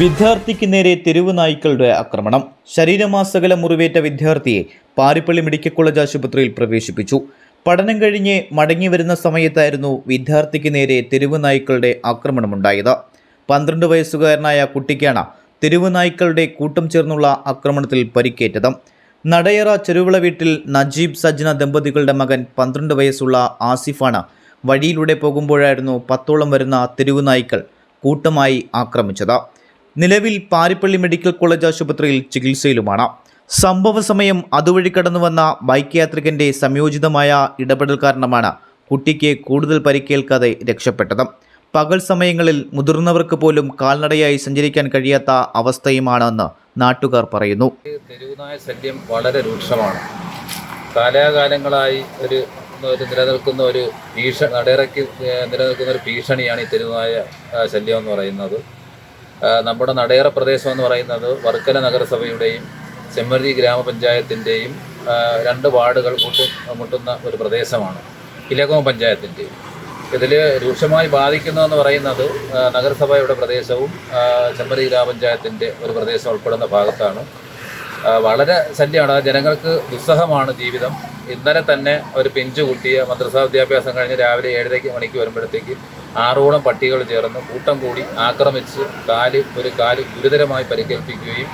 വിദ്യാർത്ഥിക്ക് നേരെ തെരുവ് നായ്ക്കളുടെ ആക്രമണം. ശരീരമാസകല മുറിവേറ്റ വിദ്യാർത്ഥിയെ പാരിപ്പള്ളി മെഡിക്കൽ കോളേജ് ആശുപത്രിയിൽ പ്രവേശിപ്പിച്ചു. പഠനം കഴിഞ്ഞ് മടങ്ങി വരുന്ന സമയത്തായിരുന്നു വിദ്യാർത്ഥിക്ക് നേരെ തെരുവ് നായ്ക്കളുടെ ആക്രമണമുണ്ടായത്. പന്ത്രണ്ട് വയസ്സുകാരനായ കുട്ടിക്കാണ് തെരുവ് നായ്ക്കളുടെ കൂട്ടം ചേർന്നുള്ള ആക്രമണത്തിൽ പരിക്കേറ്റത്. നടയറ ചെരുവിള വീട്ടിൽ നജീബ് സജ്ന ദമ്പതികളുടെ മകൻ പന്ത്രണ്ട് വയസ്സുള്ള ആസിഫാണ് വഴിയിലൂടെ പോകുമ്പോഴായിരുന്നു പത്തോളം വരുന്ന തെരുവ് നായ്ക്കൾ കൂട്ടമായി ആക്രമിച്ചത്. നിലവിൽ പാരിപ്പള്ളി മെഡിക്കൽ കോളേജ് ആശുപത്രിയിൽ ചികിത്സയിലുമാണ്. സംഭവ സമയം അതുവഴി കടന്നു വന്ന ബൈക്ക് യാത്രികന്റെ സംയോജിതമായ ഇടപെടൽ കാരണമാണ് കുട്ടിക്ക് കൂടുതൽ പരിക്കേൽക്കാതെ രക്ഷപ്പെട്ടത്. പകൽ സമയങ്ങളിൽ മുതിർന്നവർക്ക് പോലും കാൽനടയായി സഞ്ചരിക്കാൻ കഴിയാത്ത അവസ്ഥയുമാണെന്ന് നാട്ടുകാർ പറയുന്നു. തെരുവുനായ ശല്യം വളരെ രൂക്ഷമാണ്. കാലാകാലങ്ങളായി ഒരു ഒരു നിലനിൽക്കുന്ന ഒരു ഭീഷണി നടയിറക്കി നിലനിൽക്കുന്ന ഒരു ഭീഷണിയാണ് ഈ തെരുവുനായ ശല്യം എന്ന് പറയുന്നത്. നമ്മുടെ നടയറ പ്രദേശം എന്ന് പറയുന്നത് വർക്കല നഗരസഭയുടെയും ചെമ്മരി ഗ്രാമപഞ്ചായത്തിന്റെയും രണ്ട് വാർഡുകൾ കൂട്ടി മുട്ടുന്ന ഒരു പ്രദേശമാണ് ഇലകോം പഞ്ചായത്തിന്റെയും ഇതിൽ രൂക്ഷമായി ബാധിക്കുന്നതെന്ന് പറയുന്നത് നഗരസഭയുടെ പ്രദേശവും ചെമ്മരി ഗ്രാമപഞ്ചായത്തിന്റെ ഒരു പ്രദേശം ഉൾപ്പെടുന്ന ഭാഗത്താണ്. വളരെ ശല്യമാണ് ജനങ്ങൾക്ക് ദുസ്സഹമാണ് ജീവിതം. ഇന്നലെ തന്നെ ഒരു പിഞ്ചു കുട്ടിയെ മദ്രസാ വിദ്യാഭ്യാസം കഴിഞ്ഞ് രാവിലെ ഏഴരയ്ക്ക് മണിക്ക് വരുമ്പോഴത്തേക്ക് ആറോളം പട്ടികൾ ചേർന്ന് കൂട്ടം കൂടി ആക്രമിച്ച് കാൽ ഒരു കാൽ ഗുരുതരമായി പരിക്കേൽപ്പിക്കുകയും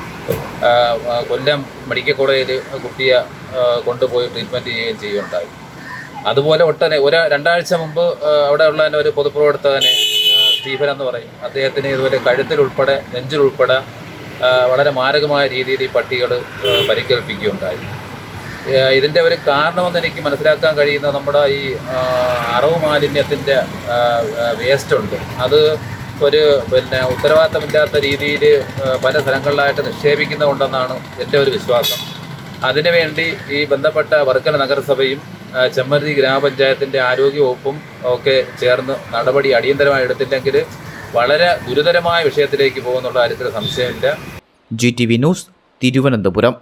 കൊല്ലം മെഡിക്കൽ കോളേജിൽ കുട്ടിയെ കൊണ്ടുപോയി ട്രീറ്റ്മെന്റ് ചെയ്യുകയും ചെയ്യുകയുണ്ടായി. അതുപോലെ ഒട്ടനെ ഒരു രണ്ടാഴ്ച മുമ്പ് അവിടെ ഉള്ള ഒരു പൊതുപ്രവർത്തകനെ സ്റ്റീഫൻ എന്ന് പറയും. അദ്ദേഹത്തിന് ഇതുപോലെ കഴുത്തിലുൾപ്പെടെ നെഞ്ചിലുൾപ്പെടെ വളരെ മാരകമായ രീതിയിൽ ഈ പട്ടികൾ പരിക്കേൽപ്പിക്കുകയുണ്ടായി. ഇതിന്റെ ഒരു കാരണമെന്ന് എനിക്ക് മനസ്സിലാക്കാൻ കഴിയുന്ന നമ്മുടെ ഈ അറവ് മാലിന്യത്തിന്റെ വേസ്റ്റ് ഉണ്ട്. അത് ഒരു പിന്നെ ഉത്തരവാദിത്തമില്ലാത്ത രീതിയിൽ പല സ്ഥലങ്ങളിലായിട്ട് നിക്ഷേപിക്കുന്നുണ്ടെന്നാണ് എന്റെ ഒരു വിശ്വാസം. അതിനുവേണ്ടി ഈ ബന്ധപ്പെട്ട വർക്കല നഗരസഭയും ചെമ്മരുതി ഗ്രാമപഞ്ചായത്തിന്റെ ആരോഗ്യ വകുപ്പും ഒക്കെ ചേർന്ന് നടപടി അടിയന്തരമായി എടുത്തില്ലെങ്കിൽ വളരെ ഗുരുതരമായ വിഷയത്തിലേക്ക് പോകുന്നുള്ള കാര്യത്തിൽ സംശയമില്ല. G T V news Thiruvananthapuram.